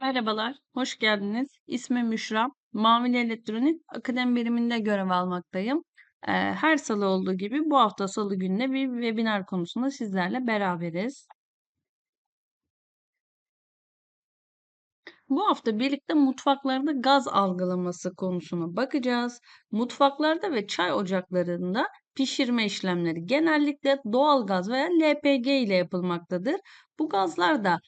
Merhabalar, hoş geldiniz. İsmim Müşra. Mamul Elektronik Akademi biriminde görev almaktayım. Eee, her salı olduğu gibi bu hafta salı gününe bir webinar konusunda sizlerle beraberiz. Bu hafta birlikte mutfaklarda gaz algılaması konusuna bakacağız. Mutfaklarda ve çay ocaklarında pişirme işlemleri genellikle doğal gaz veya LPG ile yapılmaktadır. Bu gazlar da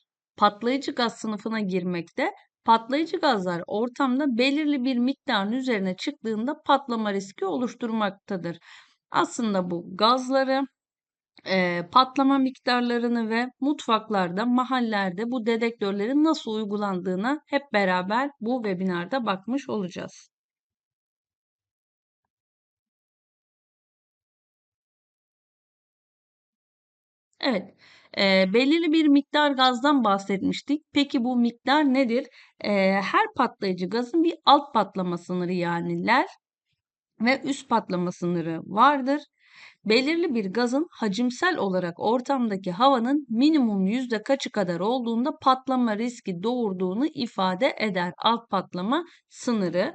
patlayıcı gaz sınıfına girmekte. Patlayıcı gazlar ortamda belirli bir miktarın üzerine çıktığında patlama riski oluşturmaktadır. Aslında bu gazları Eee, patlama miktarlarını ve mutfaklarda, mahallelerde bu dedektörlerin nasıl uygulandığına hep beraber bu webinarda bakmış olacağız. Evet, eee, belirli bir miktar gazdan bahsetmiştik. Peki bu miktar nedir? Eee, her patlayıcı gazın bir alt patlama sınırı yani ler ve üst patlama sınırı vardır. Belirli bir gazın hacimsel olarak ortamdaki havanın minimum yüzde kaçı kadar olduğunda patlama riski doğurduğunu ifade eder. Alt patlama sınırı.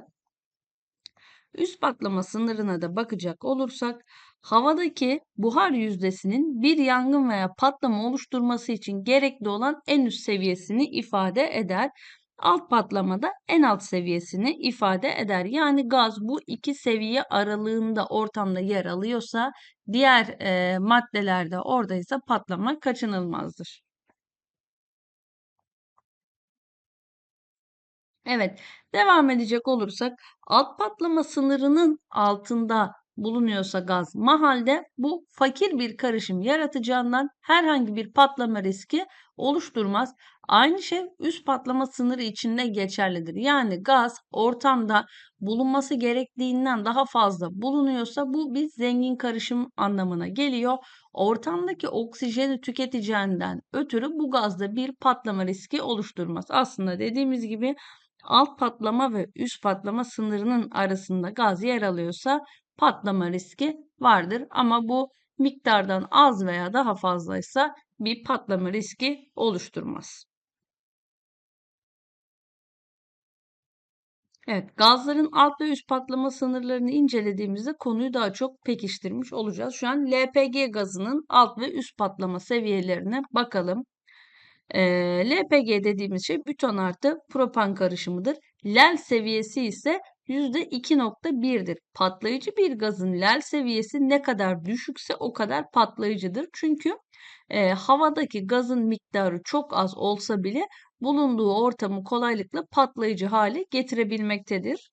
Üst patlama sınırına da bakacak olursak havadaki buhar yüzdesinin bir yangın veya patlama oluşturması için gerekli olan en üst seviyesini ifade eder. Alt patlamada en alt seviyesini ifade eder. Yani gaz bu iki seviye aralığında ortamda yer alıyorsa diğer e, maddelerde oradaysa patlama kaçınılmazdır. Evet, devam edecek olursak alt patlama sınırının altında bulunuyorsa gaz mahalde bu fakir bir karışım yaratacağından herhangi bir patlama riski oluşturmaz. Aynı şey üst patlama sınırı içinde geçerlidir. Yani gaz ortamda bulunması gerektiğinden daha fazla bulunuyorsa bu bir zengin karışım anlamına geliyor. Ortamdaki oksijeni tüketeceğinden ötürü bu gazda bir patlama riski oluşturmaz. Aslında dediğimiz gibi alt patlama ve üst patlama sınırının arasında gaz yer alıyorsa patlama riski vardır. Ama bu miktardan az veya daha fazlaysa bir patlama riski oluşturmaz. Evet, gazların alt ve üst patlama sınırlarını incelediğimizde konuyu daha çok pekiştirmiş olacağız. Şu an LPG gazının alt ve üst patlama seviyelerine bakalım. Ee, LPG dediğimiz şey buton artı propan karışımıdır. Lel seviyesi ise %2.1'dir. Patlayıcı bir gazın lel seviyesi ne kadar düşükse o kadar patlayıcıdır. Çünkü e, havadaki gazın miktarı çok az olsa bile bulunduğu ortamı kolaylıkla patlayıcı hale getirebilmektedir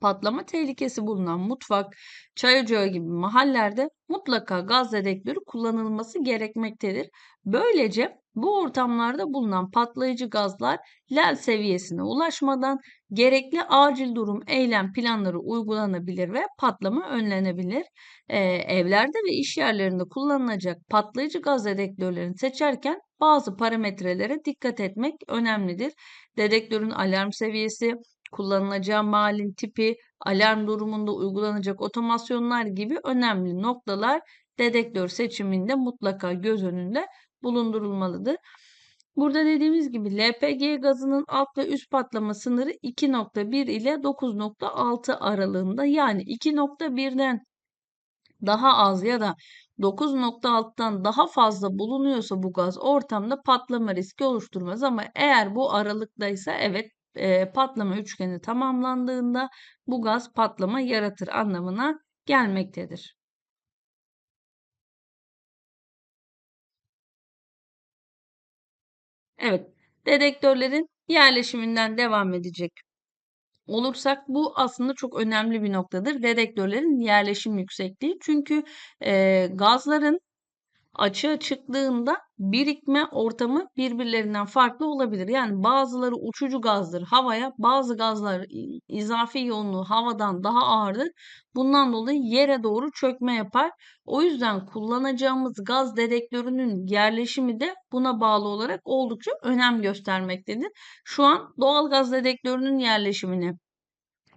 patlama tehlikesi bulunan mutfak, çay ocağı gibi mahallerde mutlaka gaz dedektörü kullanılması gerekmektedir. Böylece bu ortamlarda bulunan patlayıcı gazlar lel seviyesine ulaşmadan gerekli acil durum eylem planları uygulanabilir ve patlama önlenebilir. Ee, evlerde ve iş yerlerinde kullanılacak patlayıcı gaz dedektörlerini seçerken bazı parametrelere dikkat etmek önemlidir. Dedektörün alarm seviyesi, kullanılacağı malin tipi, alarm durumunda uygulanacak otomasyonlar gibi önemli noktalar dedektör seçiminde mutlaka göz önünde bulundurulmalıdır. Burada dediğimiz gibi LPG gazının alt ve üst patlama sınırı 2.1 ile 9.6 aralığında. Yani 2.1'den daha az ya da 9.6'dan daha fazla bulunuyorsa bu gaz ortamda patlama riski oluşturmaz. Ama eğer bu aralıktaysa evet e, patlama üçgeni tamamlandığında bu gaz patlama yaratır anlamına gelmektedir. Evet, dedektörlerin yerleşiminden devam edecek olursak bu aslında çok önemli bir noktadır. Dedektörlerin yerleşim yüksekliği. Çünkü e, gazların açığa çıktığında birikme ortamı birbirlerinden farklı olabilir. Yani bazıları uçucu gazdır havaya, bazı gazlar izafi yoğunluğu havadan daha ağırdır. Bundan dolayı yere doğru çökme yapar. O yüzden kullanacağımız gaz dedektörünün yerleşimi de buna bağlı olarak oldukça önem göstermektedir. Şu an doğal gaz dedektörünün yerleşimini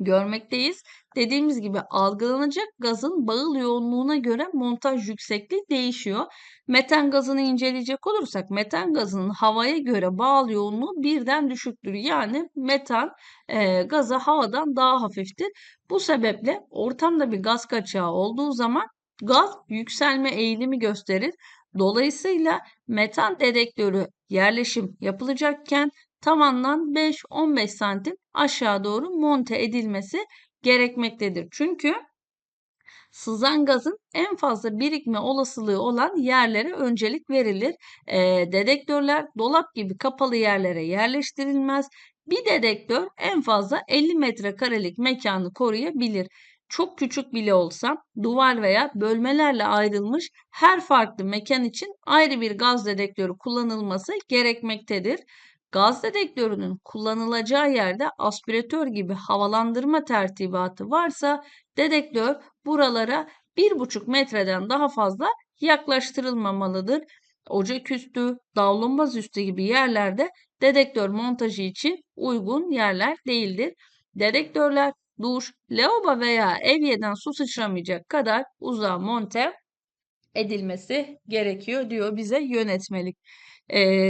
görmekteyiz. Dediğimiz gibi algılanacak gazın bağıl yoğunluğuna göre montaj yüksekliği değişiyor. Metan gazını inceleyecek olursak metan gazının havaya göre bağıl yoğunluğu birden düşüktür. Yani metan e, gazı havadan daha hafiftir. Bu sebeple ortamda bir gaz kaçağı olduğu zaman gaz yükselme eğilimi gösterir. Dolayısıyla metan dedektörü yerleşim yapılacakken tavandan 5-15 santim aşağı doğru monte edilmesi gerekmektedir. Çünkü sızan gazın en fazla birikme olasılığı olan yerlere öncelik verilir. E, dedektörler dolap gibi kapalı yerlere yerleştirilmez. Bir dedektör en fazla 50 metrekarelik mekanı koruyabilir. Çok küçük bile olsa duvar veya bölmelerle ayrılmış her farklı mekan için ayrı bir gaz dedektörü kullanılması gerekmektedir. Gaz dedektörünün kullanılacağı yerde aspiratör gibi havalandırma tertibatı varsa dedektör buralara 1,5 metreden daha fazla yaklaştırılmamalıdır. Ocak üstü, davlumbaz üstü gibi yerlerde dedektör montajı için uygun yerler değildir. Dedektörler duş, lavabo veya evyeden su sıçramayacak kadar uzağa monte edilmesi gerekiyor diyor bize yönetmelik.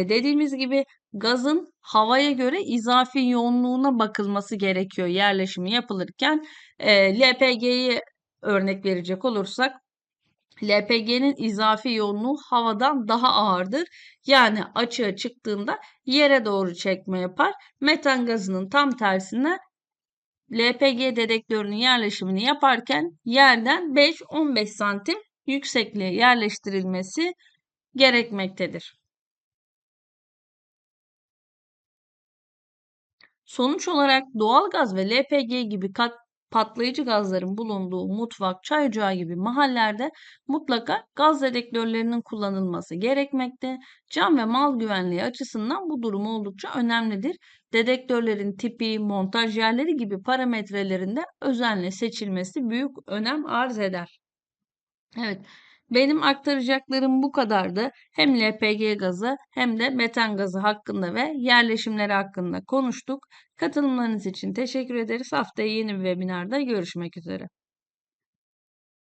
Dediğimiz gibi gazın havaya göre izafi yoğunluğuna bakılması gerekiyor yerleşimi yapılırken. E, LPG'yi örnek verecek olursak LPG'nin izafi yoğunluğu havadan daha ağırdır. Yani açığa çıktığında yere doğru çekme yapar. Metan gazının tam tersine LPG dedektörünün yerleşimini yaparken yerden 5-15 santim yüksekliğe yerleştirilmesi gerekmektedir. Sonuç olarak doğalgaz ve LPG gibi kat, patlayıcı gazların bulunduğu mutfak, çay ocağı gibi mahallelerde mutlaka gaz dedektörlerinin kullanılması gerekmekte. Can ve mal güvenliği açısından bu durum oldukça önemlidir. Dedektörlerin tipi, montaj yerleri gibi parametrelerinde özenle seçilmesi büyük önem arz eder. Evet, benim aktaracaklarım bu kadardı. Hem LPG gazı hem de metan gazı hakkında ve yerleşimleri hakkında konuştuk. Katılımlarınız için teşekkür ederiz. Haftaya yeni bir webinarda görüşmek üzere.